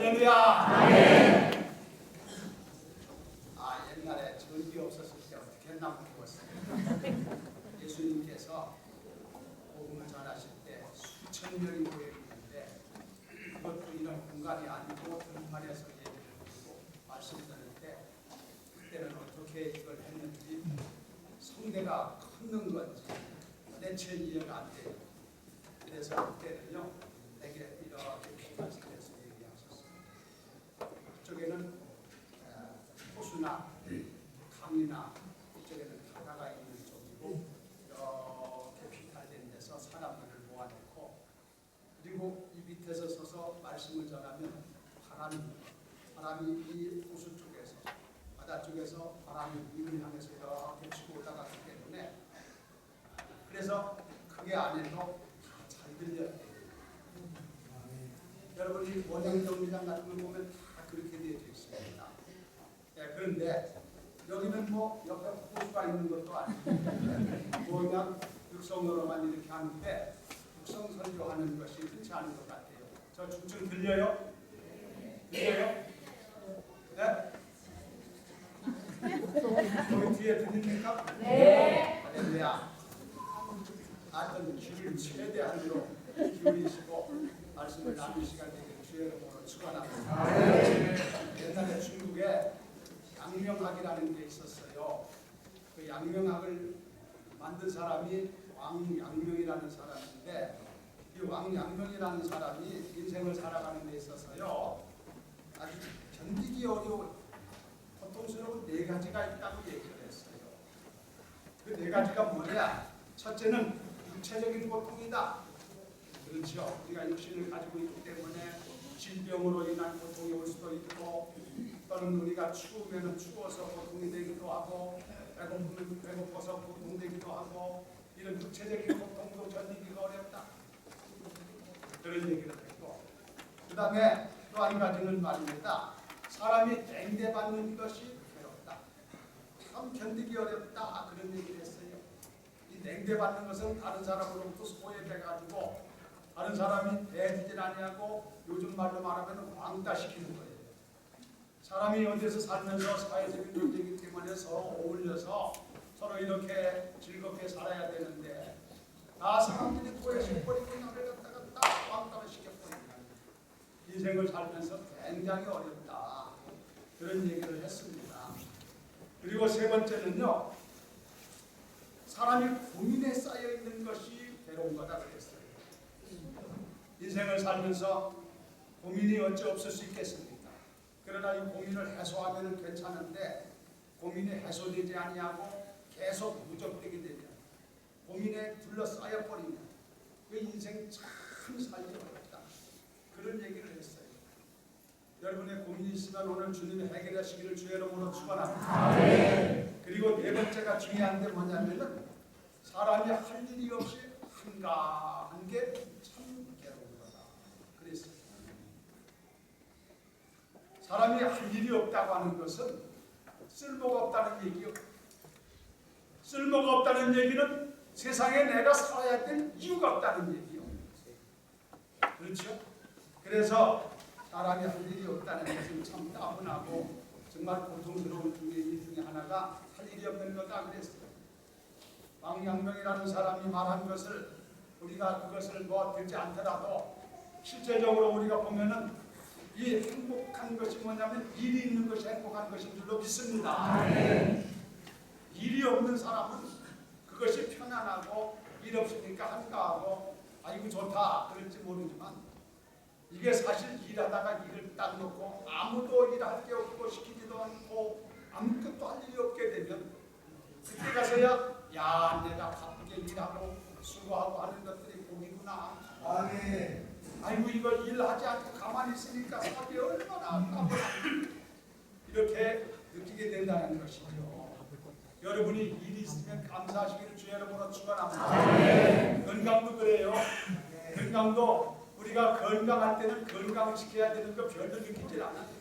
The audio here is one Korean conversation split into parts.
할렐루야. 아 옛날에 전기 없었을 때 어떻게 했나 모르겠어요. 예수님께서 복음을 전하실 때 수천 명이 모여 있는데 그것도 이런 공간이 아니고 들판에서 예배를 드리고 말씀 드는데 그때는 어떻게 이걸 했는지 성대가 컸는 건지 대체 이해가 안 돼요. 그래서 그때는요 내게 이렇게 말씀해서 얘기하셨어요. 그쪽에는 어, 호수나 강이나 이쪽에는 바다가 있는 쪽이고 이렇게 비탈된 데서 사람들을 모아놓고 그리고 이 밑에서 서서 말씀을 전하면 바람이 바람이 이 호수 쪽에서 바다 쪽에서 바람이 위를 향해서 이렇게 치고 올라가기 때문에 그래서 그게 안에도 다잘 들려요. 여러분 이 원형 정비장 같은 걸 보면 다 그렇게 되어 있습니다. 예, 그런데 여기는 뭐 옆에 호수가 있는 것도 아니고 뭐 그냥 육성으로만 이렇게 하는데 육성 설교하는 것이 흔치 않은 것 같아요. 저 중증 들려요? 들려요? 네? 여기 뒤에 들립니까? 네. 할렐루야. 하여튼 귀를 최대한 으로 기울이시고 말씀을 나눌 시간 되기를 주의 이름으로 축원합니다. 옛날에 중국에 양명학이라는 게 있었어요. 그 양명학을 만든 사람이 왕양명이라는 사람인데 이 왕양명이라는 사람이 인생을 살아가는 데 있어서요 아주 견디기 어려운 고통스러운 네 가지가 있다고 얘기를 했어요. 그 네 가지가 뭐냐? 첫째는 육체적인 고통이다. 그렇죠. 우리가 육신을 가지고 있기 때문에 질병으로 인한 고통이 올 수도 있고 또는 우리가 추우면 추워서 고통이 되기도 하고 배고프면 배고파서 고통되기도 하고 이런 육체적인 고통도 견디기가 어렵다. 그런 얘기를 했고 그 다음에 또 한 가지는 말입니다. 사람이 땡대받는 것이 괴롭다. 참 견디기 어렵다. 그런 얘기를 했어요. 이 냉대받는 것은 다른 사람으로부터 소외돼가지고 다른 사람이 대해주질 아니하고 요즘 말로 말하면 왕따시키는 거예요. 사람이 어디서 살면서 사회적인 존재이기 때문에 서로 어울려서 서로 이렇게 즐겁게 살아야 되는데 나 사람들이 토해시켜버리고 나를 갖다가 딱 왕따를 시켜버리는 인생을 살면서 굉장히 어렵다. 그런 얘기를 했습니다. 그리고 세 번째는요. 사람이 고민에 쌓여 있는 것이 괴로운 거다 그랬어요. 인생을 살면서 고민이 어찌 없을 수 있겠습니까? 그러나 이 고민을 해소하면 괜찮은데 고민이 해소되지 아니하고 계속 누적되게 되면 고민에 둘러싸여 버리면 그 인생 참 살기. 그런 얘기를 했어요. 있으면 오늘 주님이 해결하시기를 주의 이름으로 축원합니다. 그리고 네 번째가 중요한 게 뭐냐면은 사람이 할 일이 없이 한가한 게참 괴로운 거다. 그랬어요. 사람이 할 일이 없다고 하는 것은 쓸모가 없다는 얘기요. 쓸모가 없다는 얘기는 세상에 내가 살아야 될 이유가 없다는 얘기요. 그렇죠? 그래서 사람이 할 일이 없다는 것은 참 따분하고 정말 고통스러운 중에 일 중에 하나가 할 일이 없는 거다 그랬어요. 왕양명이라는 사람이 말한 것을 우리가 그것을 뭐 듣지 않더라도 실제적으로 우리가 보면은 이 행복한 것이 뭐냐면 일이 있는 것이 행복한 것인 줄로 믿습니다. 일이 없는 사람은 그것이 편안하고 일 없으니까 한가하고 아이고 좋다 그럴지 모르지만 이게 사실 일하다가 일을 딱 놓고 아무도 일할 게 없고 시키지도 않고 아무것도 할 일이 없게 되면 그때 가서야 야 내가 바쁘게 일하고 수고하고 하는 것들이 복이구나. 아멘. 아이고 이걸 일하지 않고 가만히 있으니까 사업이 얼마나 까불어 이렇게 느끼게 된다는 것이죠. 여러분이 일이 있으면 감사하시기를 주의 이름으로 축원합니다. 건강도 그래요. 건강도 우리가 건강할 때는 건강시켜야 되는 거 별로 느끼질 않아요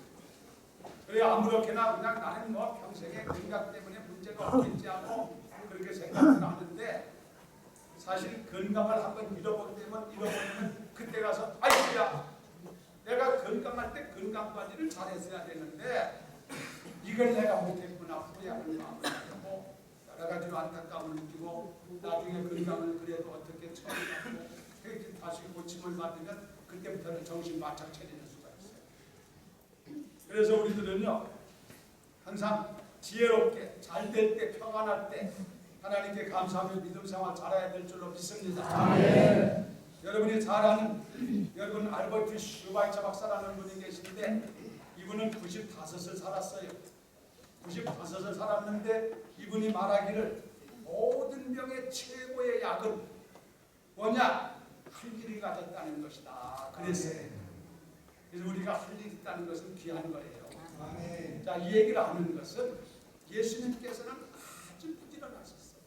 그래 아무렇게나 그냥 나는 뭐 평생에 건강 때문에 문제가 없겠지 하고 그렇게 생각을 하는데 사실 건강을 한번 잃어버리면 잃어버리면 그때 가서 아이고야 내가 건강할 때 건강 관리를 잘했어야 되는데 이걸 내가 못했구나 후회하는 마음을 가지고 여러 가지로 안타까움을 느끼고 나중에 건강을 그래도 어떻게 처리하고 그렇게 다시 고침을 받으면 그때부터는 정신 바짝 차리는 수가 있어요. 그래서 우리들은요 항상 지혜롭게 잘 될 때 평안할 때 하나님께 감사하며 믿음 생활 잘해야 될 줄로 믿습니다. 여러분이 잘 아는 여러분 알버트 슈바이처 박사라는 분이 계신데 이분은 95을 살았어요. 95을 살았는데 이분이 말하기를 모든 병의 최고의 약은 뭐냐? 할 일이 가졌다는 것이다. 그랬어요. 그래서 우리가 할 일이 있다는 것은 귀한 거예요. 자, 이 얘기를 하는 것은 예수님께서는 아주 부지런하셨어요.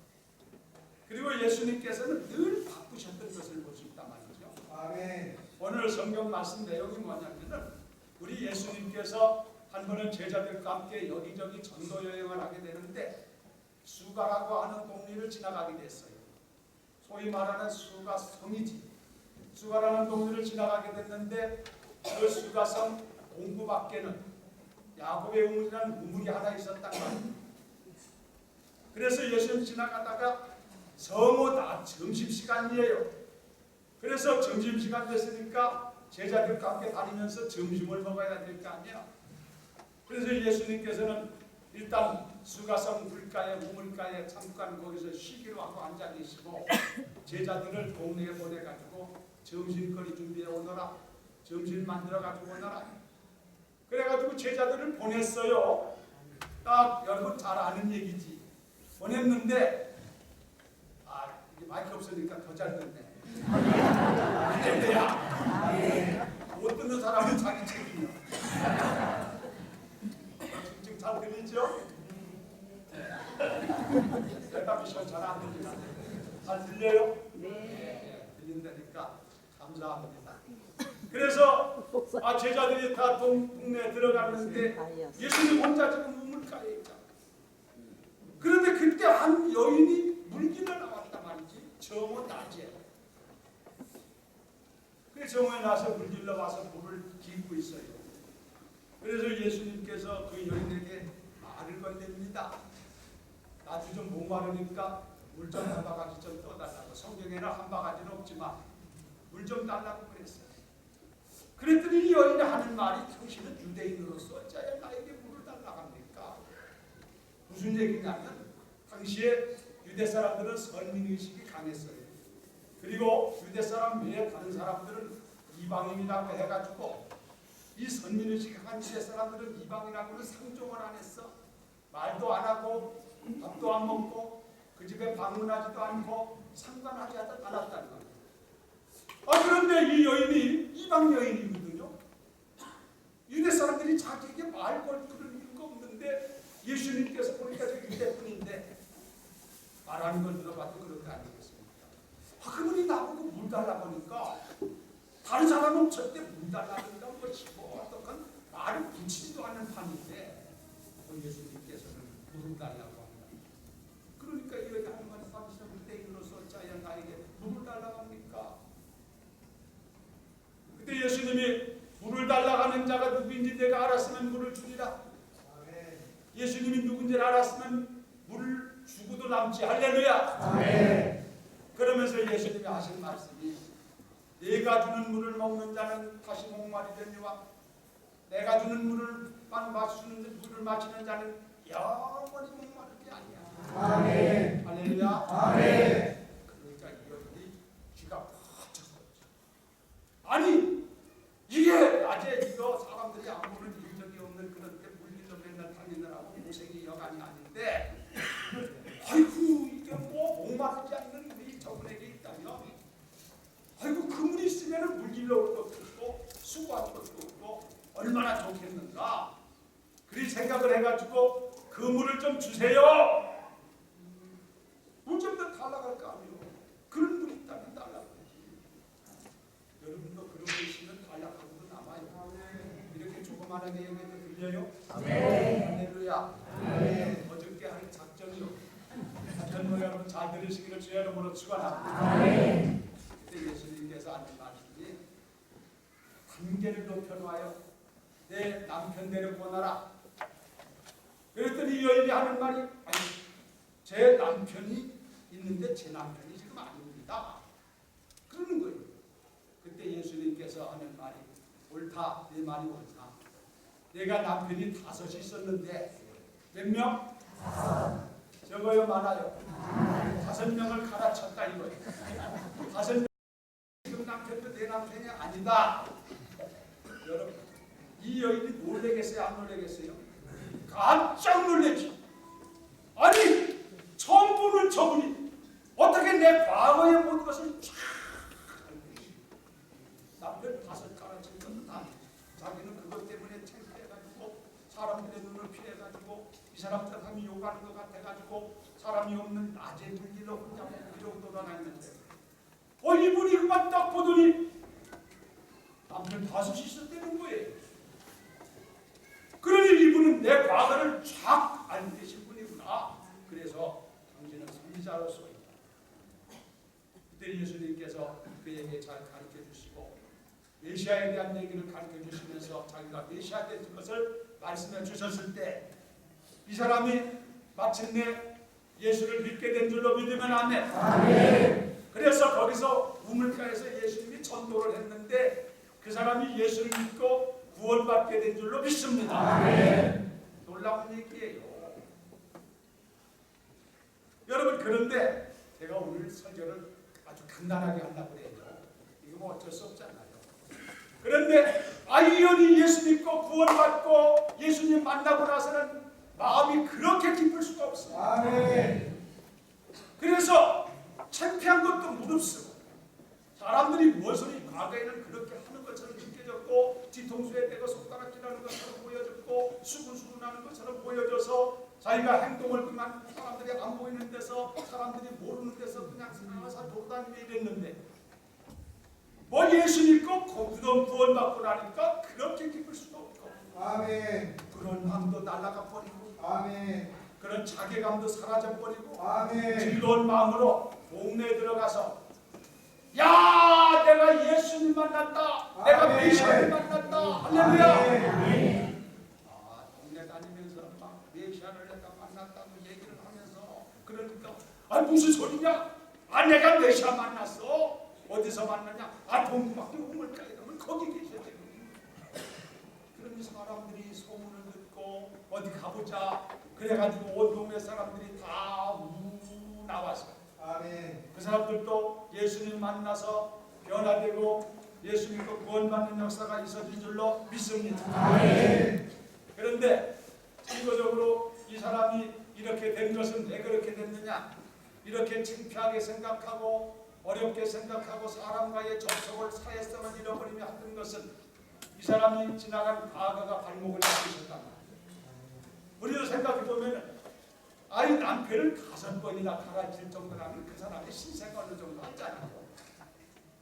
그리고 예수님께서는 늘 바쁘셨던 것을 볼 수 있단 말이죠. 오늘 성경 말씀 내용이 뭐냐면은 우리 예수님께서 한 번은 제자들과 함께 여기저기 전도 여행을 하게 되는데 수가라고 하는 동네를 지나가게 됐어요. 소위 말하는 수가 성이지. 수가라는 동네를 지나가게 됐는데 그 수가성 공부 밖에는 야곱의 우물이라는 우물이 하나 있었단 말이에요. 그래서 예수님 지나가다가 성오다 점심시간이에요. 그래서 점심시간 됐으니까 제자들과 함께 다니면서 점심을 먹어야 될 거 아니야. 그래서 예수님께서는 일단 수가성 물가에 우물가에 잠깐 거기서 쉬기로 하고 앉아 계시고 제자들을 동네에 보내가지고 점심거리 준비해 오너라. 점심 만들어 가지고 오너라. 그래가지고 제자들을 보냈어요. 딱 여러분 잘 아는 얘기지. 보냈는데 아 이게 마이크 없으니까 더 잘 듣네. 할렐루야. 못 듣는 사람은 자기 책임이야. 지금 잘 들리죠? 대답이 잘안 들리나? 잘 들려요? 네. 들린다니까 감사합니다. 그래서 아 제자들이 다 동, 동네에 들어갔는데 예수님 혼자 지금 우물가에 있잖아. 그런데 그때 한 여인이 물기를 나왔단 말이지. 정오 낮에. 그 정오에 나서 물길러 와서 물을 깃고 있어요. 그래서 예수님께서 그 여인에게 말을 건넵니다. 나도 좀 목마르니까 물 좀 한 바가지 좀 떠달라고. 성경에는 한 바가지는 없지만 물 좀 달라고 그랬어요. 그랬더니 이 여인이 하는 말이 당신은 유대인으로서 어찌하여 나에게 물을 달라고 합니까? 무슨 얘기냐면 당시에 유대 사람들은 선민의식이 강했어요. 그리고 유대 사람 외에 다른 사람들은 이방인이라고 해가지고 이 선민의식이 강한 유대 사람들은 이방인하고는 상종을 안 했어. 말도 안 하고 밥도 안 먹고 그 집에 방문하지도 않고 상관하지 않았다는 거예요. 아 그런데 이 여인이 이방 여인이거든요. 유대 사람들이 자기에게 말걸 그런 이유가 없는데 예수님께서 보니까 저 유대분인데 말하는 걸 들어봐도 그런 거 아니겠습니까? 아 그분이 나보고 물 달라고 하니까 다른 사람은 절대 물 달라는가 뭐시고 어떡한 말을 붙이지도 않는 판인데 그 예수님께서는 물을 달라고 합니다. 그러니까 이여인이 하는 말이 사실 유대인으로서 자야 나에게 물을 달라고 합니까? 그때 예수님이 물을 달라고 하는 자가 누구인지 내가 알았으면 물을 주리라. 예수님이 누군지를 알았으면 물을 주고도 남지 할렐루야. 그러면서 예수님이 하신 말씀이 내가 주는 물을 먹는 자는 다시 목마르려니와 내가 주는 물을 만 마시는 물을 마시는 자는 영원히 목마를 게 아니야. 할렐루야. 그러니까 이 여인이 귀가 팍 쳤어요. 아니 이게 낮에 이거 사람들이 아무런 일적이 없는 그런 데 물리도 맨날 다니느라고 고생이 여간이 아닌데 아이고 이게 뭐 목마르지 않는 우리 저분에게 있다면 아이고 그물이 있으면 물질러 올 것도 없고 수고할 것도 없고 얼마나 좋겠는가? 그리 생각을 해가지고 그 물을 좀 주세요. 물좀더 달라고 할거 아니에요 그런 물이 있다면 달라고 하지 여러분도 그런 거 있으면 달라고도 남아요 이렇게 조그만하게 얘기해도 들려요? 할렐루야 어저께 한 작전이요 작전 한번 잘 들으시기를 주의 이름으로 축원합니다 그때 예수님께서 하는 말씀이 한 경계를 높여놓아요. 내 남편 데려보내라. 그랬더니 이 여인이 하는 말이 아니 제 남편이 있는데 제 남편이 지금 아닙니다. 그러는 거예요. 그때 예수님께서 하는 말이 옳다. 내 말이 옳다. 내가 남편이 다섯이 있었는데 몇 명? 적어요 많아요. 다섯 명을 갈아쳤다 이거예요. 다섯 명 지금 남편도 내 남편이 아니다. 여러분 이 여인이 놀래겠어요? 안 놀래겠어요? 깜짝 놀래지. 아니 처음 보는 저분이 어떻게 내 과거의 모든 것을 쫙 알고 계시 남편 다섯 갈아친 건다 자기는 그것 때문에 창피해가지고 사람들의 눈을 피해가지고 이 사람 저 사람이 욕하는 것 같아가지고 사람이 없는 낮에 불길로 혼자 이러고 돌아다니는데 어 이분이 그만 딱 보더니 남편 다섯이 있었다는 거예요. 그러니 이분은 내 과거를 쫙 알고 계신 분이구나. 그래서 당신은 선지자로서 그때 예수님께서 그에게 잘 가르쳐 주시고 메시아에 대한 얘기를 가르쳐 주시면서 자기가 메시아 된 것을 말씀해 주셨을 때 이 사람이 마침내 예수를 믿게 된 줄로 믿으면 아멘. 그래서 거기서 우물가에서 예수님이 전도를 했는데 그 사람이 예수를 믿고 구원받게 된 줄로 믿습니다. 놀라운 얘기예요. 여러분 그런데 제가 오늘 설교를 아주 간단하게 하려고 그래요. 이거 뭐 어쩔 수 없잖아요. 그런데 아이언이 예수 믿고 구원받고 예수님 만나고 나서는 마음이 그렇게 기쁠 수가 없어요. 아멘. 그래서 창피한 것도 무릅쓰고 사람들이 무엇을 과거에는 그렇게 하는 것처럼 느껴졌고 뒤통수에 대고 손가락질하는 것처럼 보여졌고 수근수근하는 것처럼 보여져서 자기가 행동을 그만 사람들이 안 보이는 데서 사람들이 모르는 데서 그냥 살살 돌아다니며 이랬는데 뭐 예수 믿고 거두던 구원 받고 나니까 그렇게 기쁠 수도 없고 아멘. 그런 마음도 날아가 버리고 아멘. 그런 자괴감도 사라져 버리고 아멘. 즐거운 마음으로 동네에 들어가서 야 내가 예수님 만났다 내가 아멘. 메시아를 만났다 할렐루야 아멘. 아 동네 다니면서 막 메시아를 내가 만났다고 얘기를 하면서 그러니까 아 무슨 소리냐 아 내가 메시아 만났어 어디서 만났냐 아 동구밖에 우물가에 가면 거기 계셨 사람들이 소문을 듣고 어디 가보자 그래가지고 온 동네 사람들이 다우 나와서 아멘. 그 사람들도 예수님 만나서 변화되고 예수 믿고 구원받는 역사가 있어진 줄로 믿습니다. 아멘. 그런데 참고적으로 이 사람이 이렇게 된 것은 왜 그렇게 됐느냐? 이렇게 창피하게 생각하고 어렵게 생각하고 사람과의 접촉을 사회성을 잃어버리며 하던 것은 이 사람이 지나간 과거가 발목을 잡으셨단 말이에요. 우리도 생각해 보면 아이 남편을 다섯 번이나 갈아칠 정도라면 그 사람의 신세가 어느 정도 하잖아요.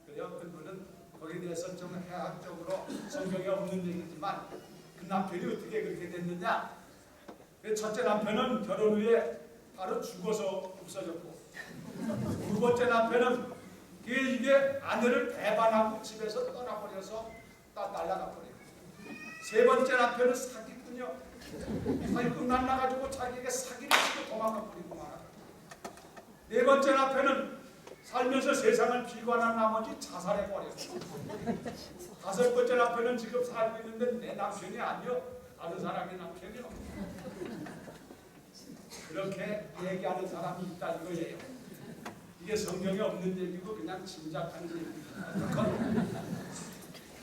그래 어떤 분은 거기에 대해서 좀 해학적으로 성경에 없는 얘기지만 그 남편이 어떻게 그렇게 됐느냐? 그 첫째 남편은 결혼 후에 바로 죽어서 없어졌고 두 번째 남편은 그 이게 아내를 배반하고 집에서 떠나버려서 다 날아가 버려요. 세 번째 남편은 사기꾼이요. 사기꾼 만나가지고 자기에게 사기를 치고 도망가 버리고 말아. 네 번째 남편은 살면서 세상을 비관한 나머지 자살해 버렸어. 다섯 번째 남편은 지금 살고 있는데 내 남편이 아니요. 다른 사람의 남편이요. 그렇게 얘기하는 사람이 있다 이거예요. 이게 성경에 없는 얘기고 그냥 짐작하는 얘기입니다.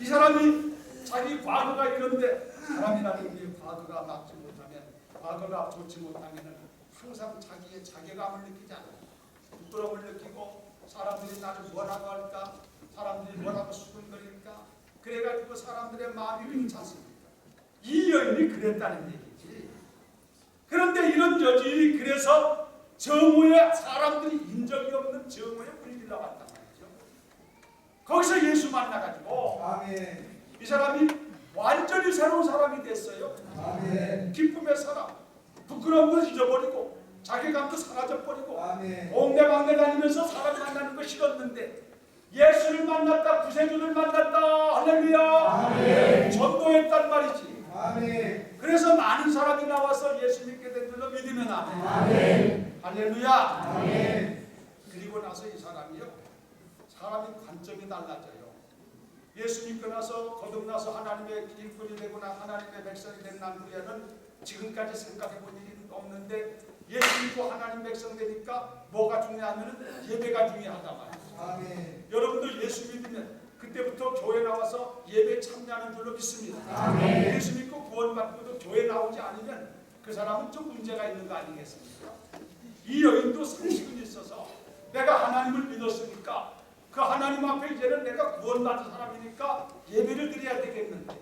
이 사람이 자기 과거가 이런데 사람이라는 게 과거가 막지 못하면 과거가 좋지 못하면은 항상 자기의 자괴감을 느끼잖아. 부끄러움을 느끼고 사람들이 나를 뭐라고 할까? 사람들이 뭐라고 수근거릴까? 그래가지고 사람들의 마음이 그렇지 않습니까? 이 여인이 그랬다는 얘기지. 그런데 이런 여인이 그래서 정오에 사람들이 인적이 없는 정오에 불길러 갔단 말이죠. 거기서 예수 만나가지고 아멘. 이 사람이 완전히 새로운 사람이 됐어요. 아멘. 기쁨의 사람, 부끄러운 걸 잊어버리고 자괴감도 사라져버리고 아멘. 동네 방네 다니면서 사람 만나는 거 싫었는데 예수를 만났다 구세주를 만났다 할렐루야 전도했단 말이지 아멘. 그래서 많은 사람이 나와서 예수 믿게 된 줄로 믿으면 아멘 할렐루야 아멘. 그리고 나서 이 사람이요 사람이 관점이 달라져요 예수 믿고 나서 거듭나서 하나님의 일꾼이 되거나 하나님의 백성이 된 난 후에는 지금까지 생각해 본 일이 없는데 예수 믿고 하나님 백성 되니까 뭐가 중요하면 예배가 중요하다 말이에요 아멘. 여러분들 예수 믿으면 그때부터 교회 나와서 예배 참여하는 줄로 믿습니다. 예수 믿고 구원받고도 교회 나오지 않으면 그 사람은 좀 문제가 있는 거 아니겠습니까? 이 여인도 상식은 있어서 내가 하나님을 믿었으니까 그 하나님 앞에 이제는 내가 구원받은 사람이니까 예배를 드려야 되겠는데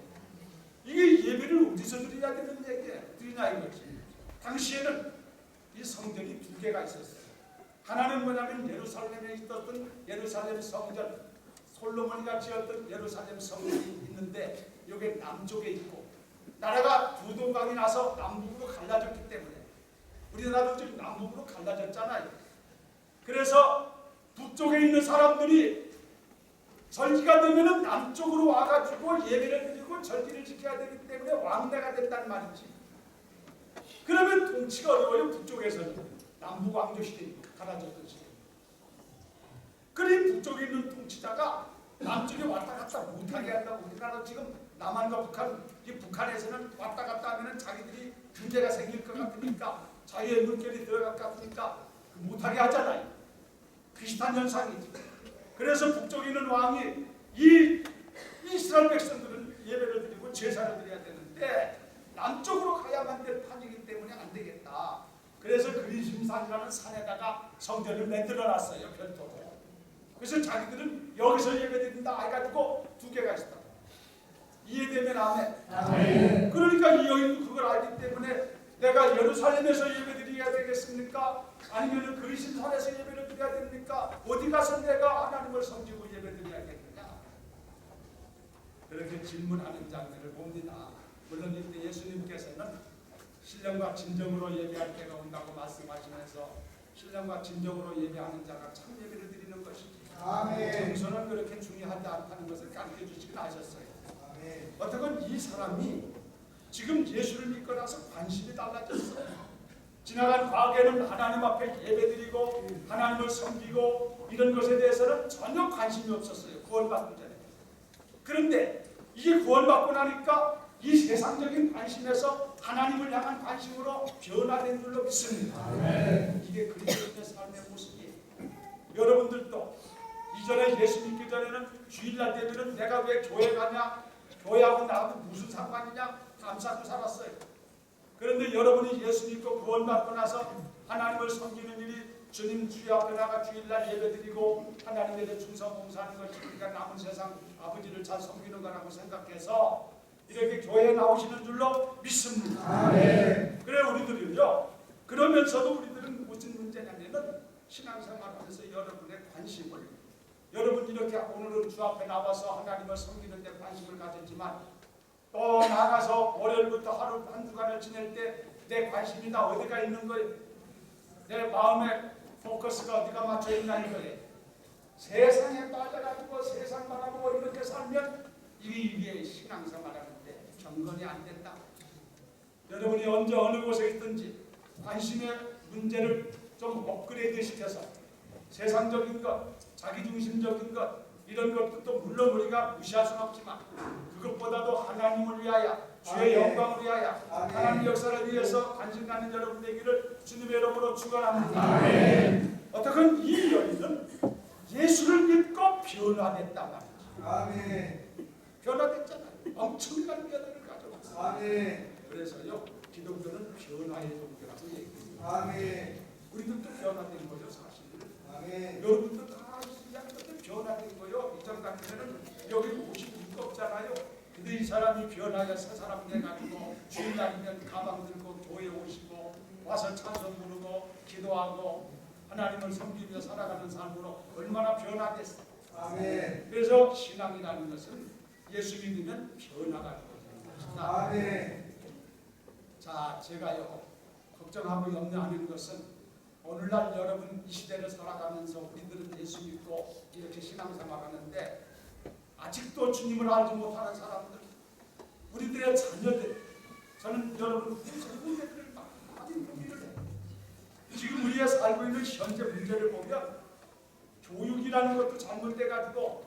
이게 예배를 어디서 드려야 되는 얘기야? 드리냐 이거지. 당시에는 이 성전이 두 개가 있었어요. 하나는 뭐냐면 예루살렘에 있었던 예루살렘 성전 솔로몬이가 지었던 예루살렘 성전이 있는데 여기 남쪽에 있고 나라가 두 동강이 나서 남북으로 갈라졌기 때문에 우리나라도 지금 남북으로 갈라졌잖아요. 그래서 북쪽에 있는 사람들이 절기가 되면은 남쪽으로 와가지고 예배를 드리고 절기를 지켜야 되기 때문에 왕래가 됐단 말이지. 그러면 통치가 어려워요 북쪽에서는 남북 왕조 시대니까 갈라졌던 시대. 그리 북쪽에 있는 통치자가 남쪽에 왔다 갔다 못하게 한다고 우리나라 지금 남한과 북한 이 북한에서는 왔다 갔다 하면은 자기들이 문제가 생길 것 같으니까 자유의 물결이 들어갈 것 같으니까 못하게 하잖아요. 비슷한 현상이지. 그래서 북쪽에 있는 왕이 이 이스라엘 백성들은 예배를 드리고 제사를 드려야 되는데 남쪽으로 가야만 될 판이기 때문에 안 되겠다. 그래서 그리심산이라는 산에다가 성전을 만들어 놨어요 별도로. 그래서 자기들은 여기서 예배드린다 해가지고 두 개가 있다. 이해되면 아멘. 아멘. 그러니까 이 여인도 그걸 알기 때문에 내가 예루살렘에서 예배드 려야 되겠습니까? 아니면 그리심산에서 예배를 드려야 됩니까? 어디 가서 내가 하나님을 섬기고 예배 드려야겠느냐? 그렇게 질문하는 장면을 봅니다. 물론 이때 예수님께서는 신령과 진정으로 예배할 때가 온다고 말씀하시면서 신령과 진정으로 예배하는 자가 참 예배를 드리는 것이지. 아멘. 정서는 그렇게 중요하지 않다는 것을 가르쳐 주시긴 하셨어요. 아멘. 어떻건 이 사람이 지금 예수를 믿고 나서 관심이 달라졌어요. 지나간 과거에는 하나님 앞에 예배드리고 하나님을 섬기고 이런 것에 대해서는 전혀 관심이 없었어요. 구원받기 전에. 그런데 이게 구원받고 나니까 이 세상적인 관심에서 하나님을 향한 관심으로 변화된 줄로 믿습니다. 이게 그리스도의 삶의 모습이에요. 여러분들도 이전에 예수 믿기 전에는 주일날 되면은 내가 왜 교회 가냐? 교회하고 나하고 무슨 상관이냐? 감사하고 살았어요. 그런데 여러분이 예수 믿고 구원받고 나서 하나님을 섬기는 일이 주님 주여 앞에 나가 주일날 예배드리고 하나님에 대해 충성 봉사하는 것이 우리가 남은 세상 아버지를 잘 섬기는 거라고 생각해서 이렇게 교회에 나오시는 줄로 믿습니다. 아멘. 그래 우리들은요. 그러면서도 우리들은 무슨 문제냐면은 신앙생활하면서 여러분의 관심을 여러분 이렇게 오늘은 주 앞에 나와서 하나님을 섬기는 데 관심을 가졌지만 또 나가서 월요일부터 하루 한 주간을 지낼 때 내 관심이 다 어디가 있는 거예요? 내 마음의 포커스가 어디가 맞춰 있나 이거예요. 세상에 빠져가지고 세상 바라보고 이렇게 살면 이게 신앙생활하는데 경건이 안 된다. 여러분이 언제 어느 곳에 있든지 관심의 문제를 좀 업그레이드 시켜서 세상적인 것, 자기중심적인 것 이런 것도 물론 우리가 무시할 수는 없지만 그것보다도 하나님을 위하여 주의 아멘. 영광을 위하여 아멘. 하나님 역사를 위해서 관심 갖는 여러분 되기를 주님의 이름으로 축원합니다. 어떻든 이 여인은 예수를 믿고 변화됐단 말이죠. 아멘. 변화됐잖아요. 엄청난 변화를 가져왔어요. 아멘. 그래서요 기독교는 변화의 종교라고 얘기해요. 아멘. 우리들도 변화된 거죠 사실. 아멘. 변화된 같으면은 여기 이유가 없잖아요. 근데 이 사람이 새 사람 돼가지고 주일날이면 가방 들고 교회 오시고 와서 찬송 부르고 기도하고 하나님을 섬기며 살아가는 삶으로 얼마나 변화됐어. 아멘. 그래서 신앙이라는 것은 예수 믿으면 변화가 것이다. 아멘. 자, 제가요 걱정하고 염려하는 것은 오늘날 여러분 이 시대를 살아가면서 우리들은 예수 믿고 이렇게 신앙생활 하는데 아직도 주님을 알지 못하는 사람들, 우리들의 자녀들, 저는 여러분 우리 자녀들을 많이 고민을 해요. 지금 우리가 살고 있는 현재 문제를 보면 교육이라는 것도 잘못돼가지고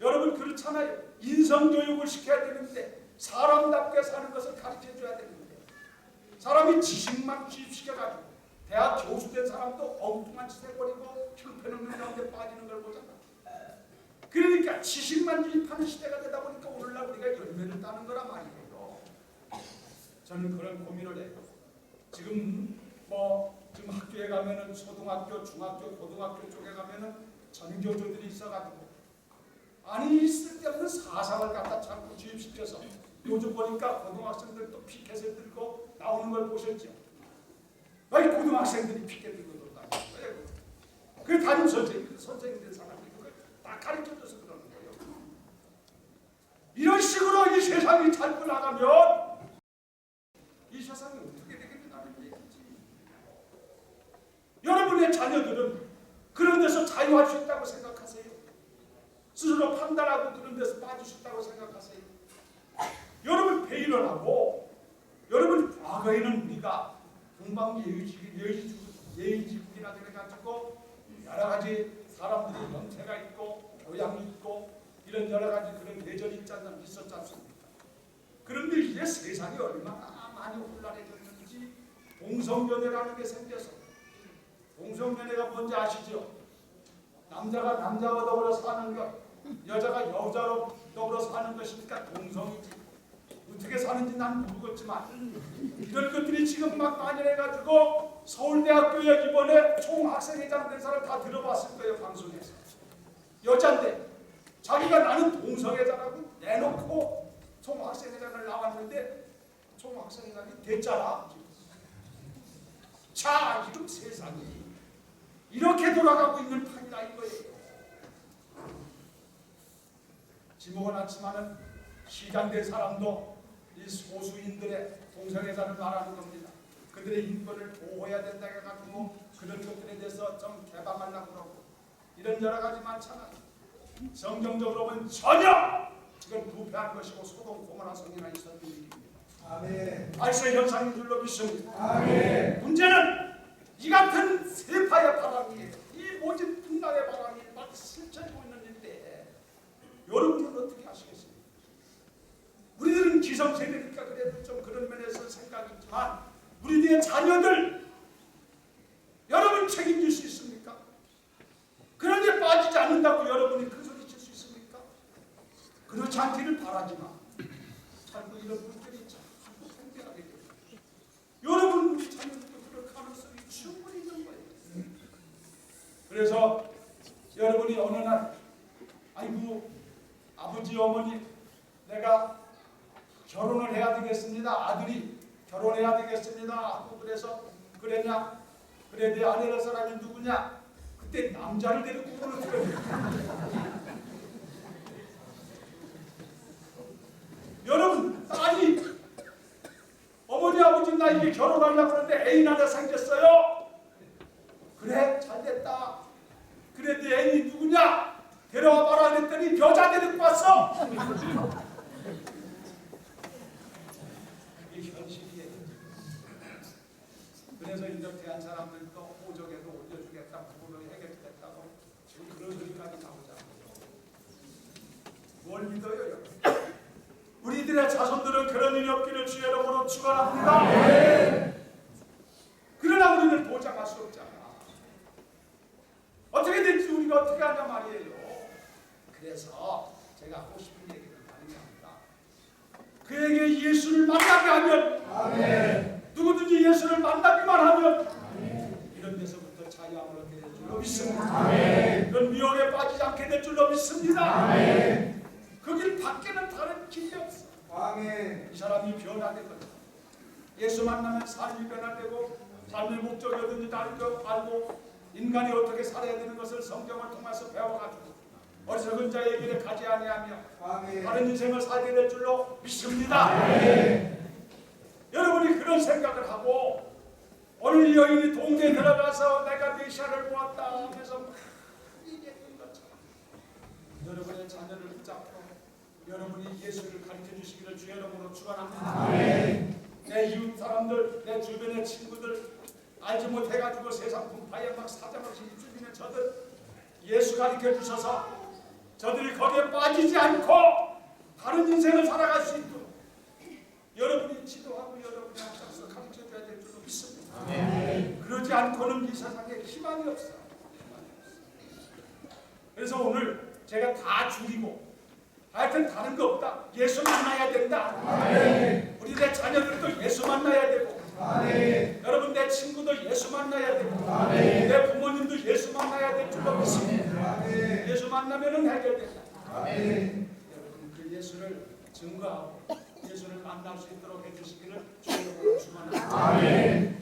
여러분 그렇잖아요. 인성 교육을 시켜야 되는데 사람답게 사는 것을 가르쳐 줘야 되는데 사람이 지식만 주입시켜가지고 대학 교수 된 사람도 엉뚱한 짓 해버리고 형편없는 가운데 빠지는 걸 보잖아. 그러니까 지식만 주입하는 시대가 되다 보니까 오늘날 우리가 열매를 따는 거라 말이에요. 저는 그런 고민을 해요. 지금 뭐 지금 학교에 가면은 초등학교, 중학교, 고등학교 쪽에 가면은 전교조들이 있어가지고 아니 있을 때 없는 사상을 갖다 자꾸 주입시켜서 요즘 보니까 고등학생들 또 피켓을 들고 나오는 걸 보셨죠? 아니 고등학생들이 피켓 들고 돌아다니는 그 담임 선생님, 선생님들 다 가르쳐줘서 그러는 거예요. 이런 식으로 이 세상이 잘 나가면 이 세상이 어떻게 되겠냐는 얘기지. 여러분의 자녀들은 그런 데서 자유할 수 있다고 생각하세요? 스스로 판단하고 그런 데서 빠질 수 있다고 생각하세요? 여러분 배인을 하고 여러분 과거에는 우리가 동방예의지 예의지국 예의지국이라 그래가지고 여러 가지 사람들이 형태가 있고 있고 이런 여러 가지 그런 계절이 있지 않 있었지 않습니까? 그런데 이제 세상이 얼마나 많이 혼란해졌는지 동성연애라는 게 생겨서 동성연애가 뭔지 아시죠? 남자가 남자와 더불어 사는 것, 여자가 여자로 더불어 사는 것이니까 동성이지. 어떻게 사는지 난 모르겠지만 이런 것들이 지금 막 만연해가지고 서울대학교에 이번에 총학생회장 된 사람 다 들어봤을 거예요 방송에서 여잔데 자기가 나는 동성애자라고 내놓고 총학생회장을 나왔는데 총학생회장이 됐잖아. 자 지금 세상이 이렇게 돌아가고 있는 판이다 이거예요. 지목은 않지만은 시장된 사람도 이 소수인들의 동성애자를 말하는 겁니다. 그들의 인권을 보호해야 된다 해가지고 그런 것들에 대해서 좀 개방하려고 그러고 이런 여러 가지 많잖아요. 성경적으로 보면 전혀 지금 부패한 것이고 소동 고모나 성이나 있었던 일입니다. 아멘. 발생 현상인 줄로 믿습니다. 아멘. 문제는 이 같은 세파의 바람이 이 모진 분당의 바람이 막 스쳐지고 있는데 여러분은 어떻게 하시겠습니까? 우리들은 기성세대니까 그래도 좀 그런 면에서 생각이 있지만 우리들의 자녀들 여러분 책임질 수 있습니까? 그런 데 빠지지 않는다고 여러분이 큰 소리 칠 수 있습니까? 그렇지 않기를 바라지만 자꾸 이런 분들이 자꾸 생겨나게 돼요. 여러분 우리 자녀들도 그럴 가능성이 충분히 있는 거예요. 그래서 여러분이 어느 날 아이고 아버지 어머니 내가 결혼을 해야 되겠습니다. 아들이 결혼해야 되겠습니다. 하고 그래서 그랬냐? 그래 내 아내라 사람이 누구냐? 그때 남자를 데리고 오는 거예요. 여러분 딸이 어머니 아버지 나 이게 결혼하려고 하는데 애인 하나 생겼어요. 그래 잘 됐다. 그래 네 애인이 누구냐? 데려와 봐라 그랬더니 여자 데리고 왔어. 그래서 이렇게 한 사람들도 호적에도 올려주겠다, 부부를 해결했다고 지금 그런 소리까지 나오잖아요. 뭘 믿어요, 여러분? 우리들의 자손들은 그런 일이 없기를 주의 이름으로 축원합니다. 그러나 우리는 보장할 수 없잖아. 어떻게 될지 우리가 어떻게 하냐 말이에요. 그래서 제가 하고 싶은 얘기는 말입니다. 그에게 예수를 만나게 하면 아멘. 누구든지 예수를 만나기만 하면 이런 데서부터 자유함을 얻게 될 줄로 믿습니다. 아멘. 이런 미혹에 빠지지 않게 될 줄로 믿습니다. 아멘. 그길 밖에는 다른 길이 없어. 아멘. 이 사람이 변화된 거죠. 예수 만나면 삶이 변화되고 삶의 목적이 어딘지 알고, 알고 인간이 어떻게 살아야 되는 것을 성경을 통해서 배워가지고 어리석은 자의 길에 가지 아니하며 아멘. 다른 인생을 살게 될 줄로 믿습니다. 아멘. 여러분이 그런 생각을 하고 오늘 이 여인이 동네에 들어가서 내가 메시아를 보았다 하면서 막 얘기했던 것처럼 여러분의 자녀를 붙잡고 여러분이 예수를 가르쳐 주시기를 주의 이름으로 축원합니다. 내 이웃 사람들, 내 주변의 친구들 알지 못해가지고 세상 분파에 막 사자없이 입주민의 저들 예수 가르쳐 주셔서 저들이 거기에 빠지지 않고 다른 인생을 살아갈 수 있도록 여러분이 지도하고 여러분이 앞장서 가르쳐 줘야 될 줄로 믿습니다. 그러지 않고는 이 세상에 희망이 없어. 희망이 없어. 그래서 오늘 제가 다 줄이고 하여튼 다른 거 없다. 예수 만나야 된다. 우리 내 자녀들도 예수 만나야 되고 여러분 내 친구도 예수 만나야 되고 내 부모님도 예수 만나야 될 줄로 믿습니다. 예수 만나면은 해결된다. 여러분 그 예수를 증거하고 예수를 만날 수 있도록 해주시기를 주님으로 축원합니다.